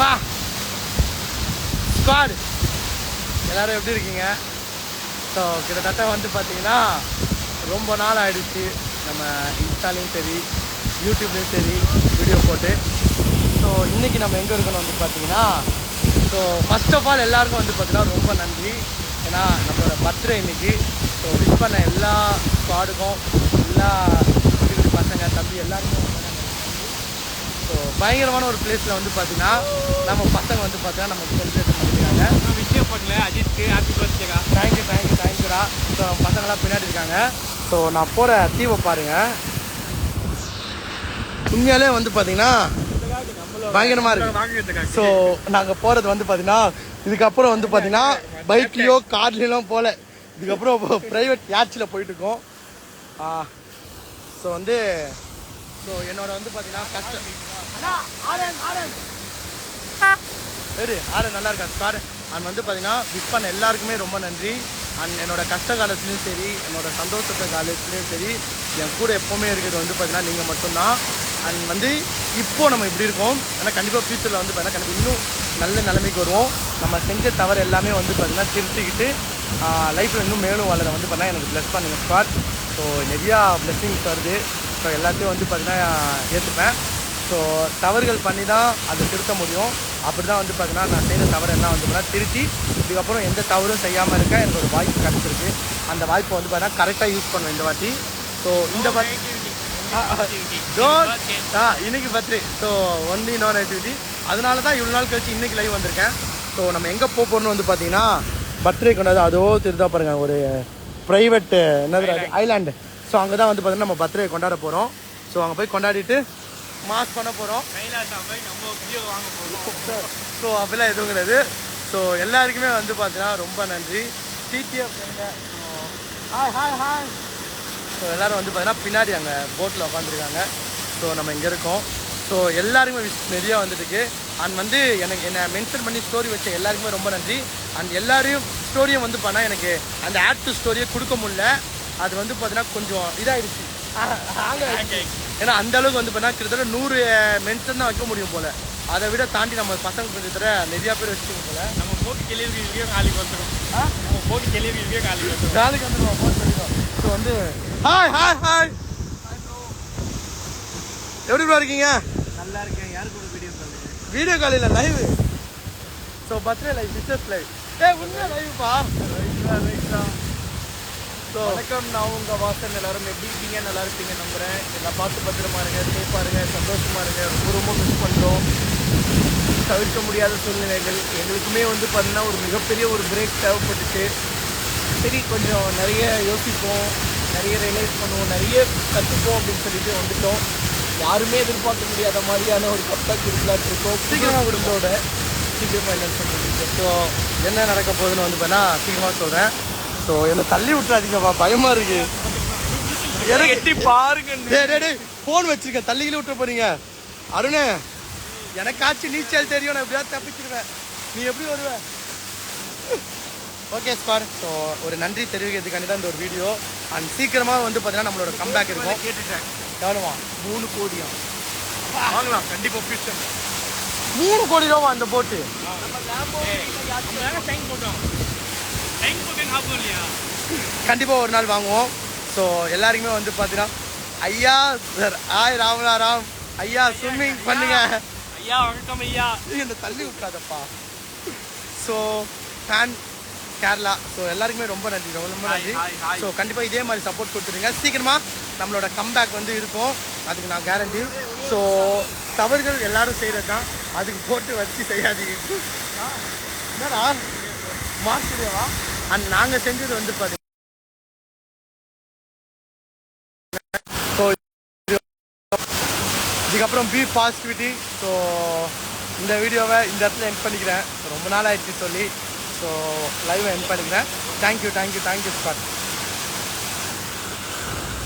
பா. ஸ்குவாடு எல்லாரும் எப்படி இருக்கீங்க? ஸோ கிட்டத்தட்ட வந்து பார்த்தீங்கன்னா ரொம்ப நாள் ஆயிடுச்சு. நம்ம இன்ஸ்டாலையும் சரி யூடியூப்லேயும் சரி வீடியோ போட்டு. ஸோ இன்றைக்கி நம்ம எங்கே இருக்கணும் வந்து பார்த்தீங்கன்னா ஸோ ஃபஸ்ட் ஆஃப் ஆல் எல்லாருக்கும் வந்து பார்த்தீங்கன்னா ரொம்ப நன்றி. ஏன்னா நம்மளோட பர்த்டே இன்னைக்கு. ஸோ விஷ் பண்ண எல்லா ஸ்குவாடுக்கும் எல்லா குட்டி குட்டி பசங்க தம்பி எல்லாருக்கும் ரொம்ப நன்றி. ஸோ பயங்கரமான ஒரு பிளேஸில் வந்து பார்த்தீங்கன்னா நம்ம பசங்க வந்து பார்த்தீங்கன்னா நம்ம செலிப்ரேட் பண்ணிக்கிறாங்க விஷயம் பண்ணல. அஜித்க்கு ஹாப்பி பர்த்டேக்கா தேங்க்யூ தேங்க்யூ தேங்க்யூடா ஸோ பசங்களாம் பின்னாடி இருக்காங்க. ஸோ நான் போகிற தீவை பாருங்க. உண்மையாலே வந்து பார்த்தீங்கன்னா பயங்கரமாக இருக்கு. ஸோ நாங்கள் போகிறது வந்து பார்த்தீங்கன்னா இதுக்கப்புறம் வந்து பார்த்தீங்கன்னா பைக்லேயோ கார்லேயும் போகல இதுக்கப்புறம் ப்ரைவேட் யாட்சியில் போயிட்டு இருக்கோம். ஸோ வந்து ஸோ என்னோட வந்து பார்த்தீங்கன்னா கஷ்டம் சரி ஆறு நல்லா இருக்கா சார் அண்ட் வந்து பார்த்தீங்கன்னா விஷ் பண்ண எல்லாருக்குமே ரொம்ப நன்றி. அண்ட் என்னோட கஷ்ட காலத்துலேயும் சரி என்னோட சந்தோஷத்த காலத்துலேயும் சரி என் கூட எப்போவுமே இருக்கிறது வந்து பார்த்தீங்கன்னா நீங்கள் மட்டும்தான். அண்ட் வந்து இப்போது நம்ம இப்படி இருக்கோம். ஆனால் கண்டிப்பாக ஃப்யூச்சரில் வந்து பார்த்தீங்கன்னா கண்டிப்பாக இன்னும் நல்ல நிலைமைக்கு வருவோம். நம்ம செஞ்ச தவறு எல்லாமே வந்து பார்த்திங்கன்னா திருத்திக்கிட்டு லைஃப்பில் இன்னும் மேலும் வளர வந்து பார்த்தீங்கன்னா எனக்கு ப்ளஸ் பண்ணுங்க ஸ்பாட் ஸோ நிறையா ப்ளெஸ்ஸிங்ஸ் வருது. ஸோ எல்லாத்தையும் வந்து பார்த்தீங்கன்னா ஏற்றுப்பேன் ஸோ தவறுகள் பண்ணி தான் அதை திருத்த முடியும். அப்படி தான் வந்து பார்த்தீங்கன்னா நான் செய்கிற தவறு என்ன வந்து பார்த்தீங்கன்னா திருத்தி இதுக்கப்புறம் எந்த தவறும் செய்யாமல் இருக்க எனக்கு ஒரு வாய்ப்பு கிடச்சிருக்கு. அந்த வாய்ப்பை வந்து பார்த்தீங்கன்னா கரெக்டாக யூஸ் பண்ணுவேன் இந்த வாட்டி. ஸோ இந்த வாட்டி இன்னைக்கு பர்த்டே ஸோ ஒன்லி நான் ஆக்டிவிட்டி அதனால தான் இவ்வளோ நாள் கழிச்சு இன்னைக்கு லைவ் வந்திருக்கேன். ஸோ நம்ம எங்கே போக போகிறோம்னு வந்து பார்த்தீங்கன்னா பர்த்டே கொண்டாது அதோ திருதா பாருங்க ஒரு ப்ரைவேட் என்னது ஐலாண்டு ஸோ அங்கே தான் வந்து பார்த்தீங்கன்னா நம்ம பர்த்டே கொண்டாட போகிறோம் ஸோ அங்கே போய் கொண்டாடிட்டு மாஸ் பண்ண போகிறோம் ஸோ அப்படிலாம் எதுவும் கிடையாது. ஸோ எல்லாருக்குமே வந்து பார்த்தீங்கன்னா ரொம்ப நன்றி. TTF hi hi hi so எல்லோரும் வந்து பார்த்தீங்கன்னா பின்னாடி அங்கே போட்டில் உட்காந்துருக்காங்க ஸோ நம்ம இங்கே இருக்கோம். ஸோ எல்லாருக்குமே விஷ் நிறையா வந்துட்டுருக்கு. அண்ட் வந்து எனக்கு என்னை மென்ஷன் பண்ணி ஸ்டோரி வச்ச எல்லாருக்குமே ரொம்ப நன்றி. அண்ட் எல்லாரையும் ஸ்டோரியும் வந்து பண்ணால் எனக்கு அந்த ஆட் டு ஸ்டோரியை கொடுக்க முடில அது வந்து பார்த்தீங்கன்னா கொஞ்சம் இதாகிடுச்சு ஏன்னா அந்த அளவுக்கு வந்து பார்த்தா கிட்டத்தட்ட நூறு மென்ஷன் தான் வைக்க முடியும் போல. அதை விட தாண்டி நம்ம பசங்க தர நிறையா பேர் வச்சுக்கோங்க போல. நம்ம போட்டு கெளியருக்கு இருக்கே நாளைக்கு வந்துடும்? நம்ம போட்டு கெளியருக்கு இருக்கே நாளைக்கு வந்துடும் நாளைக்கு வந்துடுவோம் ஸோ வந்து ஹாய் ஹாய் ஹாய் எப்படி இருக்கீங்க? நல்லா இருக்கேன். யாருக்கு ஒரு வீடியோ கால் வீடியோ காலையில் live so birthday live business live ஏ உண்மையா லைவ்ப்பா ஸோ வணக்கம் நான் உங்க வாசன் எல்லாரும். எப்படி இருக்கீங்க? நல்லா இருப்பீங்க நம்புறேன். எல்லாம் பார்த்து பத்திரமா இருங்க சேஃபா இருங்க சந்தோஷமா இருங்க. ரொம்ப ரொம்ப மிஸ் பண்றோம். தவிர்க்க முடியாத சூழ்நிலைகள். எங்களுக்குமே வந்து பார்த்தீங்கன்னா ஒரு மிகப்பெரிய ஒரு பிரேக் தேவைப்பட்டுச்சு. சரி கொஞ்சம் நிறைய யோசிப்போம் நிறைய ரியலைஸ் பண்ணுவோம் நிறைய கற்றுப்போம் அப்படின்னு சொல்லிட்டு வந்துட்டோம். யாருமே எதிர்பார்க்க முடியாத மாதிரியான ஒரு கப்டாக் இருக்கலாட்டு இருக்கோம் சீக்கிரமா குடும்பத்தோட சீக்கிரமா என்னன்னு சொல்லிட்டு ஸோ என்ன நடக்க போகுதுன்னு வந்து பார்த்தா சீக்கிரமாக சொல்கிறேன் ஸோ என்னை தள்ளி விட்டுறாதீங்கப்பா பயமாக இருக்கு. எனக்கு எட்டி பாருங்க டேய் டேய் டேய் ஃபோன் வச்சிருக்கேன் தள்ளிக்கிட்டு விட்டுற போறீங்க. அருணே எனக்காச்சும் நீச்சல் தெரியும் நான் எப்படியாவது தப்பிச்சிருவேன். நீ எப்படி வருவ? ஓகே ஸ்பார் ஸோ ஒரு நன்றி தெரிவிக்கிறதுக்காண்டி தான் இந்த ஒரு வீடியோ அண்ட் சீக்கிரமாக வந்து பார்த்தீங்கன்னா நம்மளோட கம்பேக் இருக்கும். கேட்டுட்டேன். எவ்வளோவா மூணு கோடியா? வாங்கலாம் கண்டிப்பா ஃபியூச்சர் மூணு கோடி ரூபா அந்த போட்டு கண்டிப்பாக ஒரு நாள் வாங்குவோம். ஸோ எல்லாருக்குமே வந்து பார்த்தீங்கன்னா ஐயா சார் ஆய் ராமநாராம் ஐயா ஸ்விம்மிங் பண்ணுங்க. ஐயா வணக்கம் ஐயா என்னை தள்ளி விட்றாதப்பா ஸோ ஃபேன் கேரளா ஸோ எல்லாருக்குமே ரொம்ப நன்றி ரொம்ப நன்றி. ஸோ கண்டிப்பாக இதே மாதிரி சப்போர்ட் கொடுத்துருங்க சீக்கிரமாக நம்மளோட கம்பேக் வந்து இருக்கும். அதுக்கு நான் கேரண்டி ஸோ தவறுகள் எல்லாரும் செய்கிறது தான் அதுக்கு போட்டு வச்சு செய்யாதீங்க. என்னடா? மாஸ்டர்வா அண்ட் நாங்கள் செஞ்சது வந்து பார்த்தீங்கன்னா ஸோ இதுக்கப்புறம் பி பாசிட்டிவிட்டி ஸோ இந்த வீடியோவை இந்த இடத்துல என் பண்ணிக்கிறேன். ரொம்ப நாள் ஆயிடுச்சு சொல்லி. ஸோ லைவை என் பண்ணிக்கிறேன். Thank you thank you thank you spot